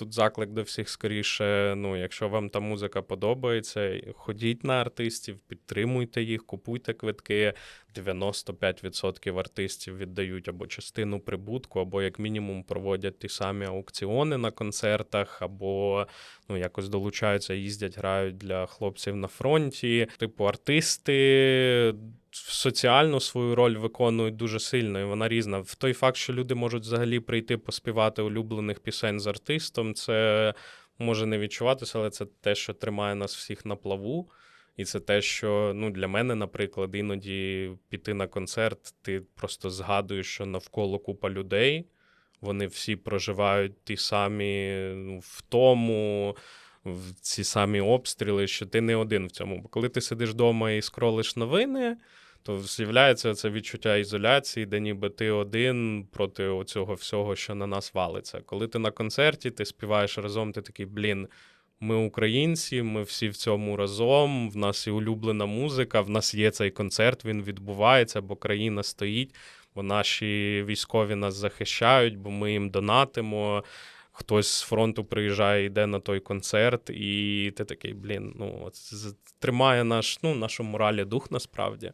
тут заклик до всіх скоріше. Ну, якщо вам та музика подобається, ходіть на артистів, підтримуйте їх, купуйте квитки. 95% артистів віддають або частину прибутку, або як мінімум проводять ті самі аукціони на концертах, або ну якось долучаються, їздять, грають для хлопців на фронті. Типу, артисти соціальну свою роль виконують дуже сильно, і вона різна. В той факт, що люди можуть взагалі прийти поспівати улюблених пісень з артистом, це може не відчуватися, але це те, що тримає нас всіх на плаву. І це те, що ну, для мене, наприклад, іноді піти на концерт, ти просто згадуєш, що навколо купа людей, вони всі проживають ті самі ну, втому, в ці самі обстріли, що ти не один в цьому. Бо коли ти сидиш вдома і скролиш новини, то з'являється це відчуття ізоляції, де ніби ти один проти цього всього, що на нас валиться. Коли ти на концерті, ти співаєш разом, ти такий, блін. Ми українці, ми всі в цьому разом. В нас і улюблена музика, в нас є цей концерт, він відбувається, бо країна стоїть, бо наші військові нас захищають, бо ми їм донатимо. Хтось з фронту приїжджає, йде на той концерт, і ти такий, блін, ну з- тримає наш, ну, нашу моралі дух насправді.